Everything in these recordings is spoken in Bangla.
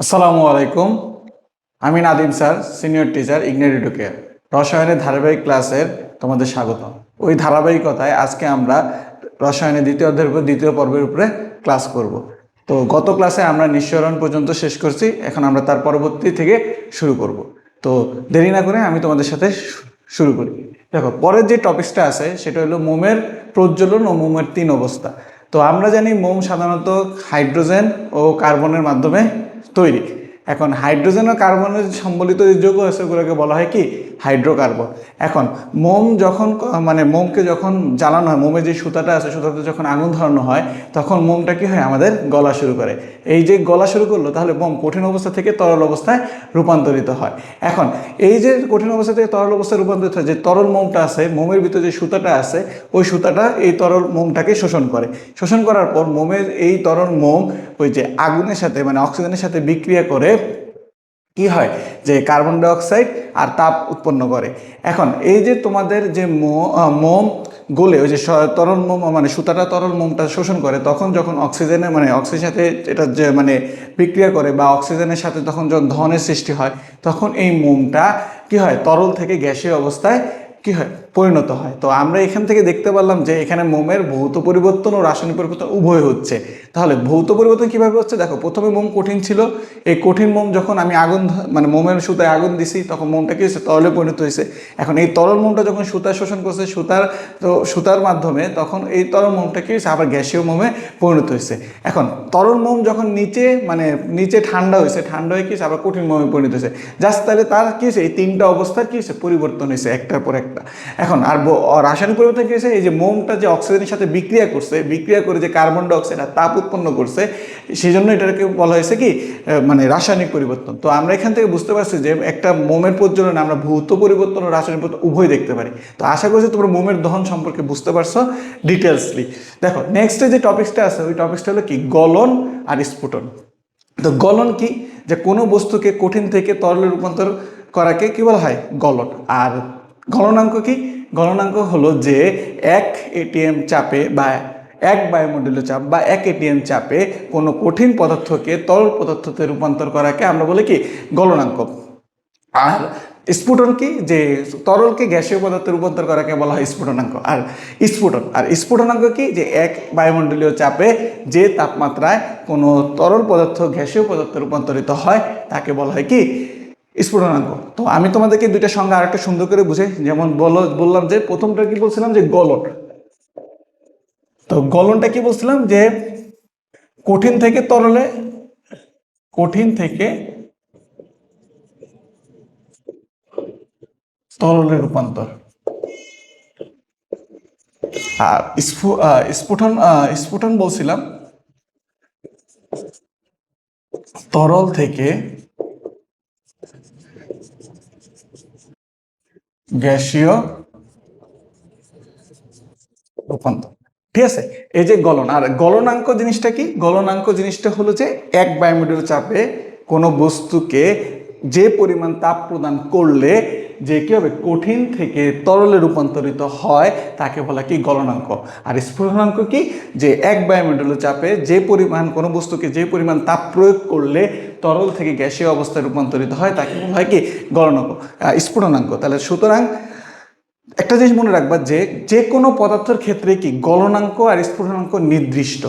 আসসালামু আলাইকুম। আমি Nadim sir, senior teacher Ignite Educare. রসায়নের ধারাবাহিক ক্লাসের তোমাদের স্বাগত ওই ধারাবাহিকতায় আজকে আমরা রসায়নের দ্বিতীয় অধ্যায়ের উপর, দ্বিতীয় পর্বের উপরে ক্লাস করব। তো গত ক্লাসে আমরা নিঃসরণ পর্যন্ত শেষ করছি, এখন আমরা তার পরবর্তী থেকে শুরু করব। তো দেরি না করে আমি তোমাদের সাথে শুরু করি। দেখো, পরের যে টপিকসটা আছে, সেটা হলো মোমের প্রজ্বলন ও মোমের তিন অবস্থা। তো আমরা জানি মোম সাধারণত হাইড্রোজেন ও কার্বনের মাধ্যমে তৈরি। এখন হাইড্রোজেন ও কার্বনের সম্বলিত যে যৌগ আছে ওগুলোকে বলা হয় কি? হাইড্রোকার্বন। এখন, মোম যখন মানে মোমকে যখন জ্বালানো হয় মোমের যে সুতাটা আছে, সুতাতে যখন আগুন ধরানো হয়, তখন মোমটা কী হয়? আমাদের গলা শুরু করে। এই যে গলা শুরু করল, তাহলে মোম কঠিন অবস্থা থেকে তরল অবস্থায় রূপান্তরিত হয়। এখন, এই যে কঠিন অবস্থা থেকে তরল অবস্থায় রূপান্তরিত হয়, যে তরল মোমটা আছে, মোমের ভিতরে যে সুতাটা আছে, ওই সুতাটা এই তরল মোমটাকে শোষণ করে। শোষণ করার পর, মোমের এই তরল মোম ওই যে আগুনের সাথে মানে অক্সিজেনের সাথে বিক্রিয়া করে কি হয়? যে কার্বন ডাইঅক্সাইড আর তাপ উৎপন্ন করে। এখন এই যে তোমাদের যে মোম গলে, ওই যে তরল মোম মানে সুতাটা তরল মোমটা শোষণ করে, তখন যখন অক্সিজেনের মানে অক্সিজেনের সাথে এটা যে মানে বিক্রিয়া করে বা অক্সিজেনের সাথে তখন যখন ধনের সৃষ্টি হয়, তখন এই মোমটা কি হয়? তরল থেকে গ্যাসের অবস্থায় কি হয়? পরিণত হয়। তো আমরা এখান থেকে দেখতে পারলাম যে এখানে মোমের ভৌত পরিবর্তন ও রাসায়নিক পরিবর্তন উভয় হচ্ছে। তাহলে ভৌত পরিবর্তন কীভাবে হচ্ছে? দেখো, প্রথমে মোম কঠিন ছিল। এই কঠিন মোম যখন আমি আগুন মানে মোমের সুতায় আগুন দিছি, তখন মোমটা কি হয়েছে? তরলে পরিণত হয়েছে। এখন এই তরল মোমটা যখন সুতা শোষণ করছে, সুতার তো সুতার মাধ্যমে, তখন এই তরল মোমটা কি হয়েছে? আবার গ্যাসীয় মোমে পরিণত হয়েছে। এখন তরল মোম যখন নিচে মানে নিচে ঠান্ডা হয়েছে, ঠান্ডা হয়ে কি আবার কঠিন মোমে পরিণত হয়েছে। জাস্ট তাহলে তার কি হয়েছে? এই তিনটা অবস্থার কি হয়েছে? পরিবর্তন হয়েছে একটার পর একটা। এখন, আর রাসায়নিক পরিবর্তন কি হয়েছে? এই যে মোমটা যে অক্সিজেনের সাথে বিক্রিয়া করছে, বিক্রিয়া করে যে কার্বন ডাইঅক্সাইড আর তাপ উৎপন্ন করছে সেই জন্য এটাকে বলা হয়েছে কি মানে রাসায়নিক পরিবর্তন। তো আমরা এখান থেকে বুঝতে পারছি যে একটা মোমের প্রজ্বলনে আমরা ভৌত পরিবর্তন ও রাসায়নিক পরিবর্তন উভয় দেখতে পারি। তো আশা করছি তোমরা মোমের দহন সম্পর্কে বুঝতে পারছ ডিটেলসলি দেখো নেক্সটে যে টপিক্সটা আছে, ওই টপিক্সটা হলো কি, গলন আর স্ফুটন। তো গলন কি? যে কোনো বস্তুকে কঠিন থেকে তরলে রূপান্তর করাকে কি বলা হয়? গলন। আর গলনাঙ্ক কি? গলনাঙ্ক হলো যে এক এটিএম চাপে বা এক বায়ুমণ্ডলীয় চাপ বা এক এটিএম চাপে কোনো কঠিন পদার্থকে তরল পদার্থতে রূপান্তর করাকে আমরা বলি কি গলনাঙ্ক। আর স্ফুটন কি? যে তরলকে গ্যাসীয় পদার্থে রূপান্তর করাকে বলা হয় স্ফুটনাঙ্ক। আর স্ফুটন, আর স্ফুটনাঙ্ক কি? যে এক বায়ুমণ্ডলীয় চাপে যে তাপমাত্রায় কোনো তরল পদার্থ গ্যাসীয় পদার্থে রূপান্তরিত হয়, তাকে বলা হয় কি? স্ফুটনাঙ্ক। তো আমি তোমাদেরকে দুইটা সংজ্ঞা আরেকটা সুন্দর করে বুঝে, যেমন বলো, বললাম যে প্রথমটা কি বলছিলাম যে গলন। তো গলনটা কি বলছিলাম যে কঠিন থেকে তরলে, কঠিন থেকে তরলে রূপান্তর। আর স্ফুটন স্ফুটন বলছিলাম, তরল থেকে গ্যাসীয় রূপান্তর। ঠিক আছে? এই যে গলন, আর গলনাঙ্ক জিনিসটা কি? গলনাঙ্ক জিনিসটা হলো যে এক বায়োমিটার চাপে কোনো বস্তুকে যে পরিমাণ তাপ প্রদান করলে যে কি হবে কঠিন থেকে তরলে রূপান্তরিত হয়, তাকে বলা কি গলনাঙ্ক। আর স্ফুটনাঙ্ক কি? যে এক বায়ুমণ্ডলীয় চাপে যে পরিমাণ, কোনো বস্তুকে যে পরিমাণ তাপ প্রয়োগ করলে তরল থেকে গ্যাসীয় অবস্থায় রূপান্তরিত হয়, তাকে বলা হয় কি? গলনাঙ্ক। স্ফুটনাঙ্ক তাহলে সুতরাং একটা জিনিস মনে রাখবা যে যে কোনো পদার্থের ক্ষেত্রে কি গলনাঙ্ক আর স্ফুটনাঙ্ক নির্দিষ্ট।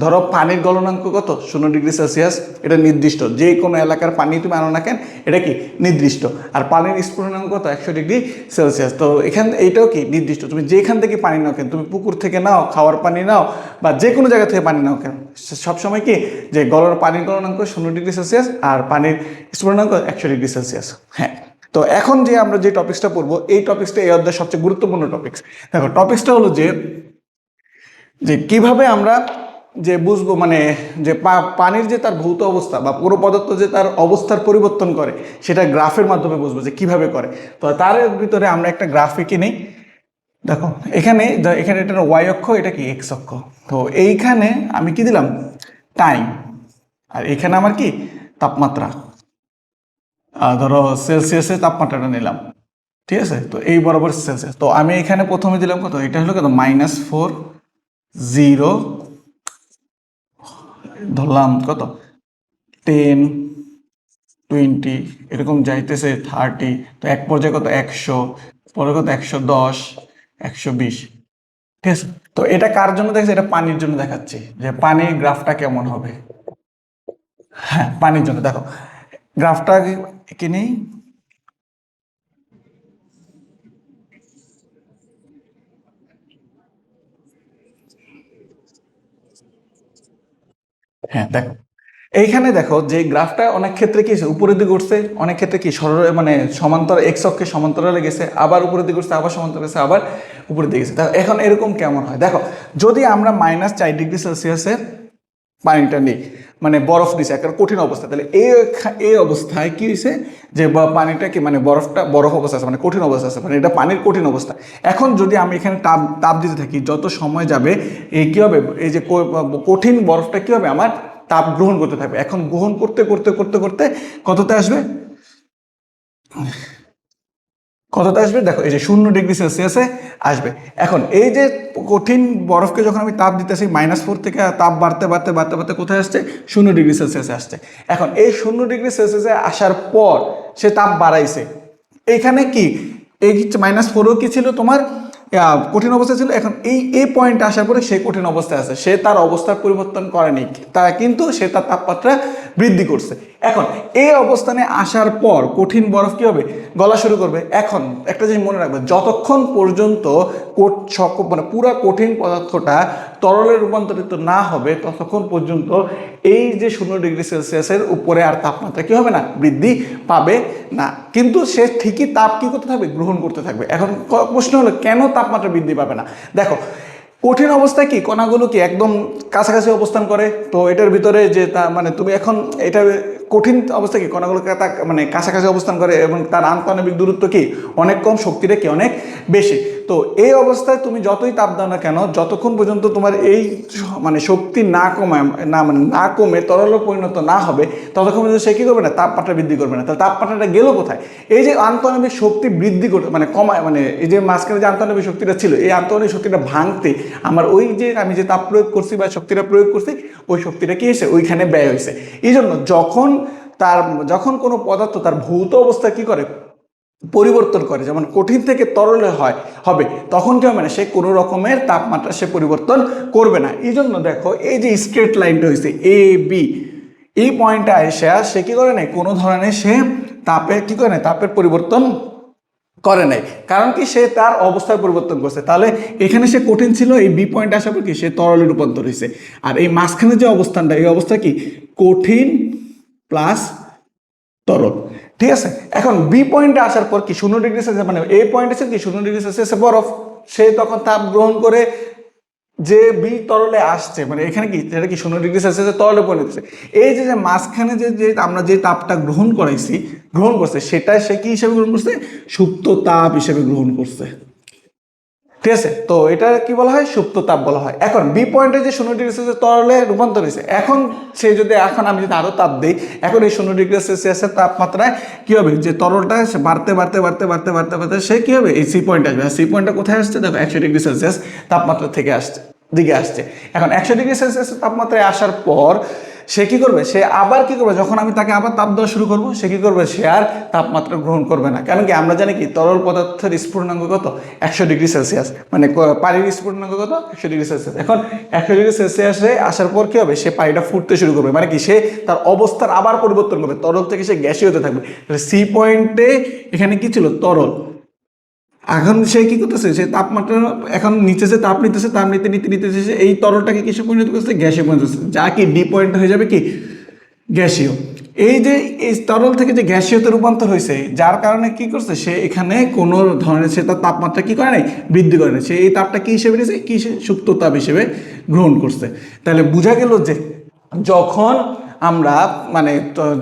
ধরো পানির গলনাঙ্ক কত? শূন্য ডিগ্রি সেলসিয়াস। এটা নির্দিষ্ট। যে কোনো এলাকার পানি তুমি আনো না কেন, এটা কি? নির্দিষ্ট। আর পানির স্ফুটনাঙ্ক কত? একশো ডিগ্রি সেলসিয়াস। তো এখান, এইটাও কি? নির্দিষ্ট। তুমি যেখান থেকে পানি নাও কেন? তুমি পুকুর থেকে নাও, খাওয়ার পানি নাও, বা যে কোনো জায়গা থেকে পানি নাও কেন? সবসময় কি? যে গলন, পানির গলনাঙ্ক শূন্য ডিগ্রি সেলসিয়াস আর পানির স্ফুটনাঙ্ক একশো ডিগ্রি সেলসিয়াস। হ্যাঁ। তো এখন যে আমরা যে টপিক্সটা পড়ব, এই টপিক্সটা এই অধ্যায়ের সবচেয়ে গুরুত্বপূর্ণ টপিক্স। দেখো, টপিক্সটা হলো যে যে কীভাবে আমরা যে বুঝব মানে যে পানির যে তার ভৌত অবস্থা বা পুরো পদার্থ যে তার অবস্থার পরিবর্তন করে, সেটা গ্রাফের মাধ্যমে বুঝব যে কীভাবে করে। তো তার ভিতরে আমরা একটা গ্রাফ এঁকে নিই। দেখো, এখানে এখানে এটা ওয়াই অক্ষ, এটা কি এক্স অক্ষ? তো এইখানে আমি কি দিলাম? টাইম আর এখানে আমার কি? তাপমাত্রা। ধরো সেলসিয়াসে তাপমাত্রাটা নিলাম। ঠিক আছে? তো এই বরাবর সেলসিয়াস তো আমি এখানে প্রথমে দিলাম কত? এটা হলো কত? মাইনাস ফোর জিরো ধরলাম, কত? টেন টোয়েন্টি এরকম যাইতেছে থার্টি তো এক পর্যায়ে কত? একশো, পরে কত? একশো দশ, একশো বিশ। ঠিক আছে? তো এটা কার জন্য দেখছে এটা পানির জন্য দেখাচ্ছি যে পানির গ্রাফটা কেমন হবে। হ্যাঁ পানির জন্য। দেখো, গ্রাফটা কি নেই? হ্যাঁ দেখো। এইখানে দেখো যে গ্রাফটা অনেক ক্ষেত্রে কি উপরের দিকে উঠছে, অনেক ক্ষেত্রে কি সর মানে সমান্তর এক অক্ষে সমান্তরালে গেছে, আবার উপরের দিকে উঠছে, আবার সমান্তর গেছে, আবার উপরের দিকে গেছে। এখন এরকম কেমন হয়? দেখো, যদি আমরা মাইনাস চার ডিগ্রি সেলসিয়াসের পানিটা নেই। মানে বরফ দিছে একটা কঠিন অবস্থা। তাহলে এই এই অবস্থায় কি হয়েছে যে পানিটা কি মানে বরফটা, বরফ অবস্থা আছে মানে কঠিন অবস্থা আছে মানে এটা পানির কঠিন অবস্থা। এখন যদি আমি এখানে তাপ তাপ দিতে থাকি, যত সময় যাবে এই কী হবে? এই যে কঠিন বরফটা কী হবে? আমার তাপ গ্রহণ করতে থাকবে। এখন গ্রহণ করতে করতে করতে করতে কততে আসবে? কততে আসবে? দেখো, এই যে শূন্য ডিগ্রি সেলসিয়াসে আসবে। এখন এই যে কঠিন বরফকে যখন আমি তাপ দিতেছি মাইনাস ফোর থেকে তাপ বাড়তে বাড়তে বাড়তে বাড়তে কোথায় আসছে? শূন্য ডিগ্রি সেলসিয়াসে আসছে। এখন এই শূন্য ডিগ্রি সেলসিয়াসে আসার পর সে তাপ বাড়াইছে। এইখানে কি? এই মাইনাস ফোরও কি ছিল তোমার? কঠিন অবস্থা ছিল। এখন এই এই পয়েন্ট আসার পরে সে কঠিন অবস্থায় আছে। সে তার অবস্থার পরিবর্তন করেনি। তা কিন্তু সে তার তাপমাত্রা বৃদ্ধি করছে। এখন এই অবস্থানে আসার পর কঠিন বরফ কি হবে? গলা শুরু করবে। এখন একটা জিনিস মনে রাখবে, যতক্ষণ পর্যন্ত মানে পুরা কঠিন পদার্থটা তরলে রূপান্তরিত না হবে, ততক্ষণ পর্যন্ত এই যে শূন্য ডিগ্রি সেলসিয়াসের উপরে আর তাপমাত্রা কি হবে না? বৃদ্ধি পাবে না। কিন্তু সে ঠিকই তাপ কী করতে থাকবে? গ্রহণ করতে থাকবে। এখন প্রশ্ন হলো, কেন তাপমাত্রা বৃদ্ধি পাবে না? দেখো, কঠিন অবস্থায় কি? কণাগুলো কি একদম কাছাকাছি অবস্থান করে? তো এটার ভিতরে যে তা মানে তুমি এখন এটা কঠিন অবস্থা কি? কণাগুলো তা- মানে কাছাকাছি অবস্থান করে এবং তার আন্তঃনবিক দূরত্ব কি? অনেক কম, শক্তিটা কি? অনেক বেশি। তো এই অবস্থায় তুমি যতই তাপ দাও না কেন, যতক্ষণ পর্যন্ত তোমার এই মানে শক্তি না কমায়, না মানে না কমে তরলে পরিণত না হবে, ততক্ষণ পর্যন্ত সে কী করবে না? তাপমাত্রা বৃদ্ধি করবে না। তাহলে তাপমাত্রাটা গেল কোথায়? এই যে আন্তঃনবিক শক্তি বৃদ্ধি করতে মানে কমায় মানে এই যে মাঝখানে যে আন্তঃনবিক শক্তিটা ছিল, এই আন্তঃনবিক শক্তিটা ভাঙতে আমার ওই যে আমি যে তাপ প্রয়োগ করছি বা শক্তিটা প্রয়োগ করছি, ওই শক্তিটা কি হয়েছে? ওইখানে ব্যয় হয়েছে। এই জন্য যখন তার যখন কোনো পদার্থ তার ভৌত অবস্থা কি করে? পরিবর্তন করে। যেমন কঠিন থেকে তরলে হয়, হবে, তখন কি হবে না? সে কোনো রকমের তাপমাত্রা সে পরিবর্তন করবে না। এই জন্য দেখো, এই যে স্ট্রেট লাইনটা হয়েছে এ বি এই পয়েন্টে এসে আর সে কী করে নাই? কোনো ধরনের সে তাপে কী করে নাই? তাপের পরিবর্তন করে নাই। কারণ কি সে তার অবস্থার পরিবর্তন করছে। তাহলে এখানে সে কঠিন ছিল, এই বি পয়েন্ট আসার পর কি? সে তরলে রূপান্তর হয়েছে আর এই মাঝখানে যে অবস্থানটা, এই অবস্থা কি? কঠিন প্লাস তরল। ঠিক আছে? এখন বি পয়েন্টে আসার পর কি শূন্য ডিগ্রি সেলসিয়াস মানে এই পয়েন্টে আছে কি শূন্য ডিগ্রি সেলসিয়াসে বরফ? সে তখন তাপ গ্রহণ করে যে বি তরলে আসছে মানে এখানে কি, এটা কি শূন্য ডিগ্রি সেলসিয়াসে তরলে পরিণত হচ্ছে এই যে যে মাঝখানে যে যে আমরা যে তাপটা গ্রহণ করাইছি, গ্রহণ করছে সেটা সে কি হিসেবে গ্রহণ করছে? সুপ্ত তাপ হিসেবে গ্রহণ করছে। ঠিক আছে? তো এটা কি বলা হয়? সুপ্ত তাপ বলা হয়। এখন বি পয়েন্টে যে শূন্য ডিগ্রি সেলসিয়াস তরলে রূপান্তর হয়েছে। এখন সে যদি, এখন আমি যদি আরও তাপ দিই, এখন এই শূন্য ডিগ্রি সেলসিয়াসের তাপমাত্রায় কী হবে? যে তরলটা সে বাড়তে বাড়তে বাড়তে বাড়তে বাড়তে বাড়তে সে কী হবে? এই সি পয়েন্ট আসবে। সি পয়েন্টটা কোথায় আসছে? দেখো, একশো ডিগ্রি সেলসিয়াস তাপমাত্রা থেকে আসছে, দিকে আসছে। এখন একশো ডিগ্রি সেলসিয়াস তাপমাত্রায় আসার পর সে কি করবে? সে আবার কি করবে? যখন আমি তাকে আবার তাপ দেওয়া শুরু করব, সে কি করবে? সে আর তাপমাত্রা গ্রহণ করবে না। কারণ কি আমরা জানি কি, তরল পদার্থের স্ফুটনাঙ্ক কত? একশো ডিগ্রি সেলসিয়াস। মানে পানির স্ফুটনাঙ্ক কত? একশো ডিগ্রি সেলসিয়াস। এখন একশো ডিগ্রি সেলসিয়াসে আসার পর কি হবে? সে পানিটা ফুটতে শুরু করবে। মানে কি, সে তার অবস্থার আবার পরিবর্তন করবে। তরল থেকে সে গ্যাসই হতে থাকবে। তাহলে সি পয়েন্টে এখানে কি ছিল? তরল। এখন সে কি করতেছে? সে তাপমাত্রা এখন নিচে যে তাপ নিতেছে, তাপ নিতে নিতে নিতেছে সে এই তরলটাকে কিসে পরিণত করছে গ্যাসে পরিণত করছে যা কি ডি পয়েন্ট হয়ে যাবে কি? গ্যাসীয়। এই যে এই তরল থেকে যে গ্যাসীয়তে রূপান্তর হয়েছে, যার কারণে কি করছে? সে এখানে কোনো ধরনের, সে তার তাপমাত্রা কী করে নাই? বৃদ্ধি করে নাই। সে এই তাপটা কি হিসেবে নিয়েছে? কি সুপ্ত তাপ হিসেবে গ্রহণ করছে। তাহলে বোঝা গেল যে যখন আমরা মানে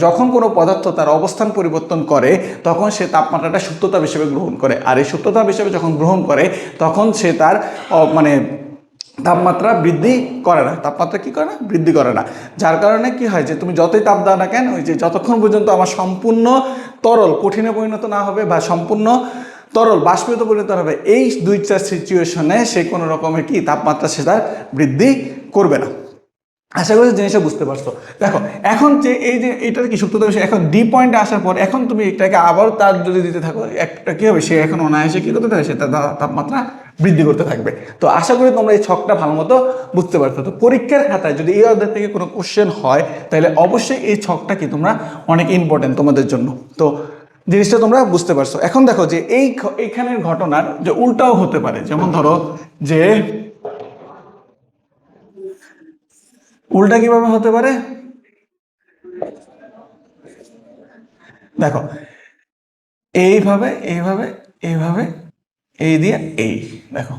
যখন কোনো পদার্থ তার অবস্থান পরিবর্তন করে, তখন সে তাপমাত্রাটা সুপ্ততাপ হিসেবে গ্রহণ করে। আর এই সুপ্ততাপ হিসেবে যখন গ্রহণ করে, তখন সে তার মানে তাপমাত্রা বৃদ্ধি করে না। তাপমাত্রা কী করে না? বৃদ্ধি করে না। যার কারণে কি হয় যে, তুমি যতই তাপ দাও না কেন, ওই যে যতক্ষণ পর্যন্ত আমার সম্পূর্ণ তরল কঠিনে পরিণত না হবে বা সম্পূর্ণ তরল বাষ্পীয়তে পরিণত হবে, এই দুইটা সিচুয়েশনে সে কোনো রকমের কি তাপমাত্রা সে তার বৃদ্ধি করবে না। আশা করি জিনিসটা বুঝতে পারছ। দেখো, এখন যে এই যে এটার কি সত্যতা বিষয় এখন ডি পয়েন্টে আসার পর এখন তুমি এটাকে আবার তার যদি দিতে থাকো, একটা কি হবে, সে এখন অনায়াসে কী করতে থাকে, সে তার তাপমাত্রা বৃদ্ধি করতে থাকবে। তো আশা করি তোমরা এই ছকটা ভালো মতো বুঝতে পারছ। তো পরীক্ষার খাতায় যদি এই অধ্যায় থেকে কোনো কোশ্চেন হয়, তাহলে অবশ্যই এই ছকটা কি তোমরা অনেক ইম্পর্টেন্ট তোমাদের জন্য। তো জিনিসটা তোমরা বুঝতে পারছ। এখন দেখো যে এই এইখানের ঘটনার যে উল্টাও হতে পারে। যেমন ধরো যে উল্টা কীভাবে হতে পারে? দেখো, এইভাবে এইভাবে এইভাবে, এই দিয়ে এই, দেখো।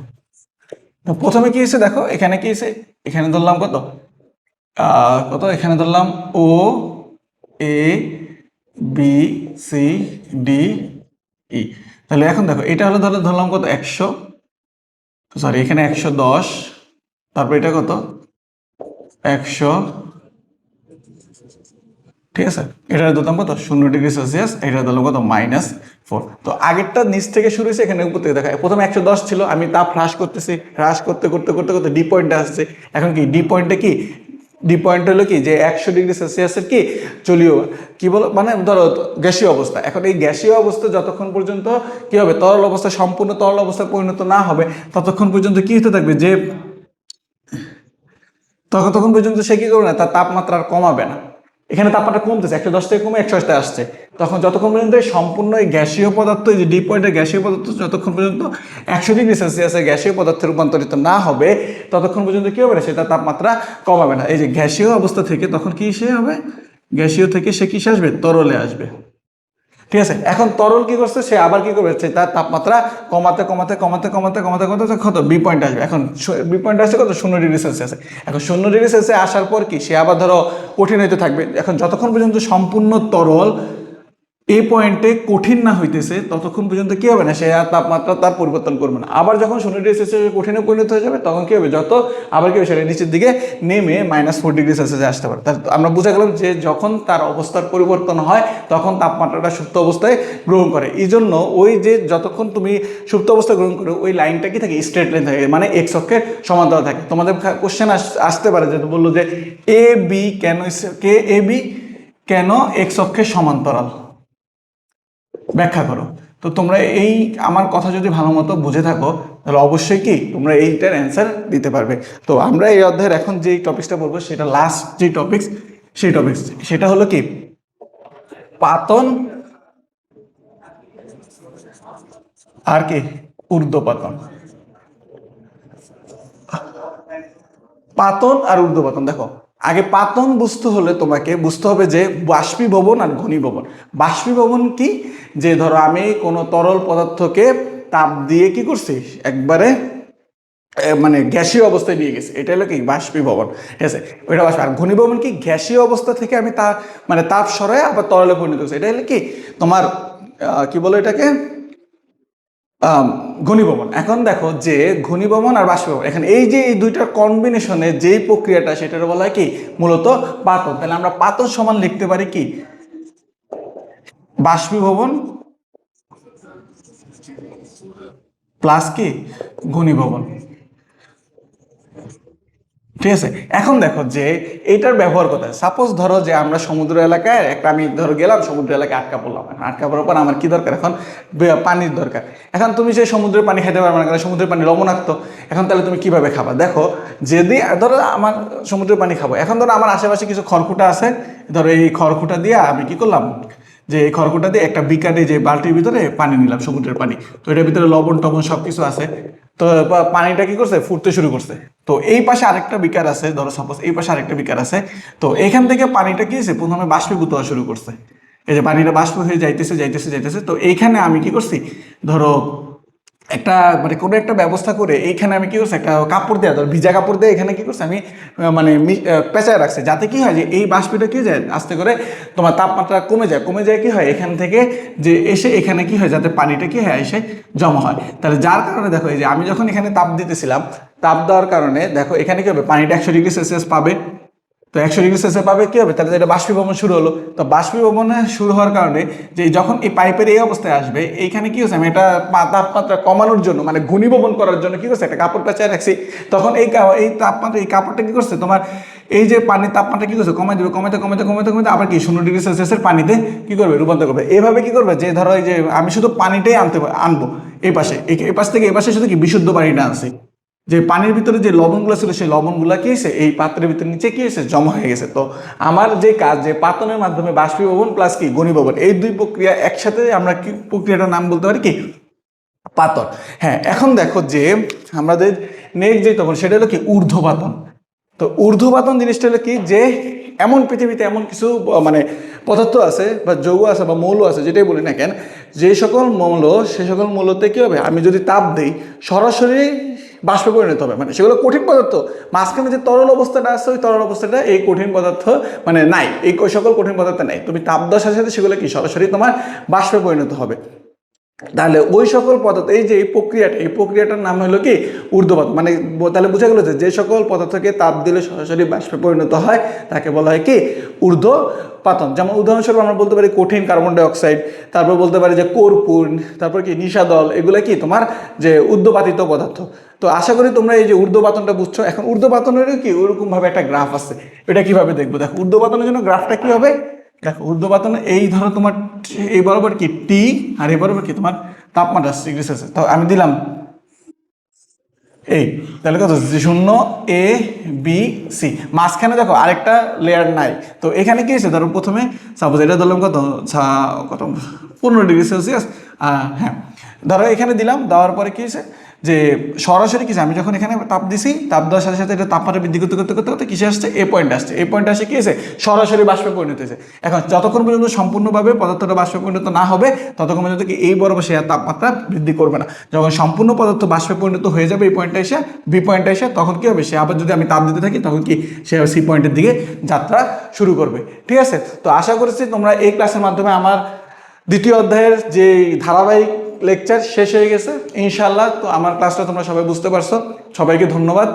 প্রথমে কি এসে দেখো, এখানে কি এসে এখানে ধরলাম কত? কত? এখানে ধরলাম ও A B C D E তাহলে এখন দেখো, এটা হলো ধরো, ধরলাম কত? একশো। সরি এখানে একশো দশ। তারপর এটা কত? একশো। ঠিক আছে? এটা দিতাম কত? শূন্য ডিগ্রি সেলসিয়াস এটা দিলাম কত? Minus four. তো আগেরটা নিচ থেকে শুরু হয়েছে, এখানে উপর থেকে দেখা প্রথমে একশো দশ ছিল, আমি তাপ হ্রাস করতেছি, হ্রাস করতে করতে করতে করতে ডি পয়েন্টে আসছে। এখন কি ডি পয়েন্টে কি? ডি পয়েন্ট হলো কি, যে একশো ডিগ্রি সেলসিয়াসের কি চলিও কি বলো মানে ধরো গ্যাসীয় অবস্থা। এখন এই গ্যাসীয় অবস্থা যতক্ষণ পর্যন্ত কি হবে, তরল অবস্থা, সম্পূর্ণ তরল অবস্থায় পরিণত না হবে, ততক্ষণ পর্যন্ত কি হতে থাকবে? যে তখন তখন পর্যন্ত সে কি করবে না? তার তাপমাত্রা কমাবে না। এখানে তাপমাত্রা কমতেছে, একশো দশ থেকে কমে একশো আশিতে আসছে। তখন যতক্ষণ পর্যন্ত সম্পূর্ণ এই গ্যাসীয় পদার্থ যে ডিপ পয়েন্টের গ্যাসীয় পদার্থ, যতক্ষণ পর্যন্ত একশো ডিগ্রি সেলসিয়াসের গ্যাসীয় পদার্থে রূপান্তরিত না হবে, ততক্ষণ পর্যন্ত কি হবে না? সেটা তাপমাত্রা কমাবে না। এই যে গ্যাসীয় অবস্থা থেকে তখন কী সে হবে? গ্যাসীয় থেকে সে কিসে আসবে? তরলে আসবে। ঠিক আছে? এখন তরল কি করছে? সে আবার কি করবে? তার তাপমাত্রা কমাতে কমাতে কমাতে কমাতে কমাতে কমাতে কত? বি পয়েন্ট আসবে। এখন বি পয়েন্ট আসছে কত? শূন্য ডিগ্রি সেলসিয়াসে এখন শূন্য ডিগ্রি সেলসিয়াসে আসার পর কি? সে আবার ধরো কঠিন হইতে থাকবে। এখন যতক্ষণ পর্যন্ত সম্পূর্ণ তরল এই পয়েন্টে কঠিন না হইতেছে, ততক্ষণ পর্যন্ত কি হবে না? সে আর তাপমাত্রা তার পরিবর্তন করবে না। আবার যখন শূন্য ডিগ্রি সেলসিয়াস কঠিনে পরিণত হয়ে যাবে, তখন কি হবে? যত আবার কি হবে? সেটা নিচের দিকে নেমে মাইনাস ফোর ডিগ্রি সেলসিয়াসে আসতে পারে। তাহলে আমরা বুঝে গেলাম যে যখন তার অবস্থার পরিবর্তন হয়, তখন তাপমাত্রাটা সুপ্ত অবস্থায় গ্রহণ করে। এই জন্য ওই যে যতক্ষণ তুমি সুপ্ত অবস্থায় গ্রহণ করো, ওই লাইনটা কি থাকে? স্ট্রেট লাইন থাকে মানে এক্স অক্ষের সমান্তরাল থাকে। তোমাদের কোশ্চেন আসতে পারে যেটা বলল যে এ বি কেন কে এ বি কেন এক্স অক্ষের সমান্তরাল? ব্যাখ্যা করো। তো তোমরা এই আমার কথা যদি ভালো মতো বুঝে থাকো, তাহলে অবশ্যই কি তোমরা এইটার অ্যান্সার দিতে পারবে। তো আমরা এই অধ্যায়ের এখন যে টপিক্সটা বলব, সেটা লাস্ট যে টপিক্স সেই টপিক্স সেটা হলো কি? পাতন আর কি? ঊর্ধ্বপাতন। পাতন আর ঊর্ধ্বপাতন, দেখো। আগে পাতন বুঝতে হলে তোমাকে বুঝতে হবে যে বাষ্পীভবন আর ঘনীভবন। বাষ্পীভবন কি? যে ধরো আমি কোনো তরল পদার্থকে তাপ দিয়ে কি করছি? একবারে মানে গ্যাসীয় অবস্থায় নিয়ে গেছে। এটা হলো কি? বাষ্পীভবন। ঠিক আছে? ওইটা বাষ্প আর ঘনীভবন কি? গ্যাসীয় অবস্থা থেকে আমি তা মানে তাপ সরাই আবার তরলে পরিণত করছি এটা হলো কি? তোমার কি বলো এটাকে? ঘনীভবন। এখন দেখো যে ঘনীভবন আর বাষ্পীভবন। এখন এই যে এই দুইটার কম্বিনেশনে যেই প্রক্রিয়াটা, সেটার বলা হয় কি? মূলত পাতন। তাহলে আমরা পাতন সমান লিখতে পারি কি? বাষ্পীভবন প্লাস কি? ঘনীভবন। ঠিক আছে? এখন দেখো যে এইটার ব্যবহার কোথায়? সাপোজ ধরো যে আমরা সমুদ্র এলাকায়, একটা আমি ধরো গেলাম, সমুদ্র এলাকায় আটকা পড়লাম। আটকা পড়ার পর আমার কি দরকার? এখন পানির দরকার। এখন তুমি সেই সমুদ্রের পানি খেতে পারবে না কারণ সমুদ্রের পানি লবণাক্ত, এখন তাহলে তুমি কীভাবে খাবা? দেখো, যদি, ধরো আমার সমুদ্রের পানি খাব। এখন ধরো আমার আশেপাশে কিছু খড়কুটা আছে, ধরো এই খড়কুটা দিয়ে আমি কি করলাম? যে এই খড়কুটা দিয়ে একটা বিকানে যে বালতির ভিতরে পানি নিলাম, সমুদ্রের পানি। তো এটার ভিতরে লবণ টবণ সব কিছু আছে। তো পানিটা কি করছে? ফুটতে শুরু করছে। তো এই পাশে আরেকটা বিকার আছে, ধরো সাপোজ এই পাশে আরেকটা বিকার আছে। তো এখান থেকে পানিটা কি হয়েছে? প্রথমে বাষ্পীভূত হওয়া শুরু করছে। এই যে পানিটা বাষ্প হয়ে যাইতেছে যাইতেছে যাইতেছে। তো এইখানে আমি কি করছি? ধরো একটা মানে কোনো একটা ব্যবস্থা করে এইখানে আমি কি করছি, একটা কাপড় দেওয়া ধর ভিজা কাপড় দিয়ে এখানে কি করছি, আমি মানে পেঁচায় রাখছি। যাতে কি হয় যে এই বাষ্পটা কি যায়, আস্তে করে তোমার তাপমাত্রা কমে যায় কমে যায় কি হয়, এখান থেকে যে এসে এখানে কি হয়, যাতে পানিটা কি হয়, এসে জমা হয়। তাহলে যার কারণে দেখো, এই যে আমি যখন এখানে তাপ দিতেছিলাম, তাপ দেওয়ার কারণে দেখো, এখানে কি হবে, পানিটা একশো ডিগ্রি সেলসিয়াস পাবে। তো একশো ডিগ্রি সেলসিয়াস পাবে কি হবে? তাহলে এটা বাষ্পীভবন শুরু হলো। তো বাষ্পীভবনে শুরু হওয়ার কারণে যে যখন এই পাইপের এই অবস্থায় আসবে, এইখানে কি হচ্ছে আমি এটা তাপমাত্রা কমানোর জন্য মানে ঘনীভবন করার জন্য কি করছে একটা কাপড় পেঁচায় রাখছি। তখন এই এই তাপমাত্রা, এই কাপড়টা কি করছে? তোমার এই যে পানির তাপমাত্রা কি করছে? কমাই দেবে কমাইতে কমাইতে কমাইতে কমাইতে আবার কি? শূন্য ডিগ্রি সেলসিয়াসের পানিতে কি করবে? রূপান্তর করবে। এভাবে কি করবে? যে ধরো এই যে আমি শুধু পানিটাই আনতে, আনব। এই পাশে এই পাশ থেকে এই পাশে শুধু কি? বিশুদ্ধ পানিটা আনছি। যে পানির ভিতরে যে লবণগুলো ছিল, সেই লবণগুলো কি হয়েছে? এই পাত্রের ভিতরে নিচে কি হয়েছে? জমা হয়ে গেছে। তো আমার যে কাজ, যে পাতনের মাধ্যমে বাষ্পীভবন প্লাস কি ঘনীভবন, এই দুই প্রক্রিয়া একসাথে আমরা কি প্রক্রিয়াটার নাম বলতে পারি কি? পাতন। হ্যাঁ এখন দেখো যে আমাদের নেক্সট যে তখন, সেটা হলো কি? ঊর্ধ্বপাতন। তো ঊর্ধ্বপাতন জিনিসটা হলো কি? যে এমন পৃথিবীতে এমন কিছু মানে পদার্থ আছে বা যৌগ আছে বা মৌল আছে, যেটাই বলি না কেন, যে সকল মৌল, সে সকল মৌলতে কী হবে? আমি যদি তাপ দিই, সরাসরি বাষ্পে পরিণত হবে। মানে সেগুলো কঠিন পদার্থ। মাঝখানে যে তরল অবস্থাটা আছে, ওই তরল অবস্থাটা এই কঠিন পদার্থ মানে নাই। এই সকল কঠিন পদার্থ নাই। তুমি তাপদশার সাথে সেগুলো কি? সরাসরি তোমার বাষ্পে পরিণত হবে। তাহলে ওই সকল পদার্থ, এই যে এই প্রক্রিয়াটা, এই প্রক্রিয়াটার নাম হলো কি? ঊর্ধ্বপাত মানে তাহলে বোঝা গেল যে সকল পদার্থকে তাপ দিলে সরাসরি বাষ্পে পরিণত হয়, তাকে বলা হয় কি? ঊর্ধ্বপাতন। যেমন উদাহরণস্বরূপ আমরা বলতে পারি কঠিন কার্বন ডাইঅক্সাইড তারপর বলতে পারি যে কর্পূর, তারপর কি? নিশাদল, এগুলো কি? তোমার যে ঊর্ধ্বপাতিত পদার্থ। তো আশা করি তোমরা এই যে ঊর্ধ্বপাতনটা বুঝছ। এখন ঊর্ধ্বপাতনেরও কি? ওরকমভাবে একটা গ্রাফ আছে। এটা কীভাবে দেখব? দেখো, ঊর্ধ্বপাতনের জন্য গ্রাফটা কী হবে? দেখো ঊর্ধ্বপাতন এই ধরো তোমার এই বরাবর কি? টি আর এই বরাবর কি? তোমার তাপমাত্রা ডিগ্রি সেলসিয়াস তো আমি দিলাম এই তাহলে কত? শূন্য এ বি সি মাঝখানে দেখো, আরেকটা লেয়ার নাই। তো এখানে কি হয়েছে? ধরো প্রথমে সাপোজ এটা ধরলাম কত? কত? পনেরো ডিগ্রি সেলসিয়াস হ্যাঁ। ধরো এখানে দিলাম, দেওয়ার পরে কি হয়েছে? যে সরাসরি কিছু আমি যখন এখানে তাপ দিছি, তাপ দেওয়ার সাথে সাথে এটা তাপমাত্রা বৃদ্ধি করতে করতে করতে করতে কিসে আসছে? এ পয়েন্ট আসছে। এই পয়েন্ট আসে কি হয়েছে সরাসরি বাষ্পে পরিণত হয়েছে। এখন যতক্ষণ পর্যন্ত সম্পূর্ণভাবে পদার্থটা বাষ্পে পরিণত না হবে, ততক্ষণ পর্যন্ত কি এই বরাবর সে তাপমাত্রা বৃদ্ধি করবে না। যখন সম্পূর্ণ পদার্থ বাষ্পে পরিণত হয়ে যাবে এই পয়েন্টে এসে বি পয়েন্টে এসে, তখন কি হবে? সে আবার যদি আমি তাপ দিতে থাকি, তখন কি সে সি পয়েন্টের দিকে যাত্রা শুরু করবে। ঠিক আছে? তো আশা করছি তোমরা এই ক্লাসের মাধ্যমে আমার দ্বিতীয় অধ্যায়ের যে ধারাবাহিক লেকচার শেষ হয়ে গেছে। ইনশাল্লাহ তো আমার ক্লাসটা তোমরা সবাই বুঝতে পারছ। সবাইকে ধন্যবাদ।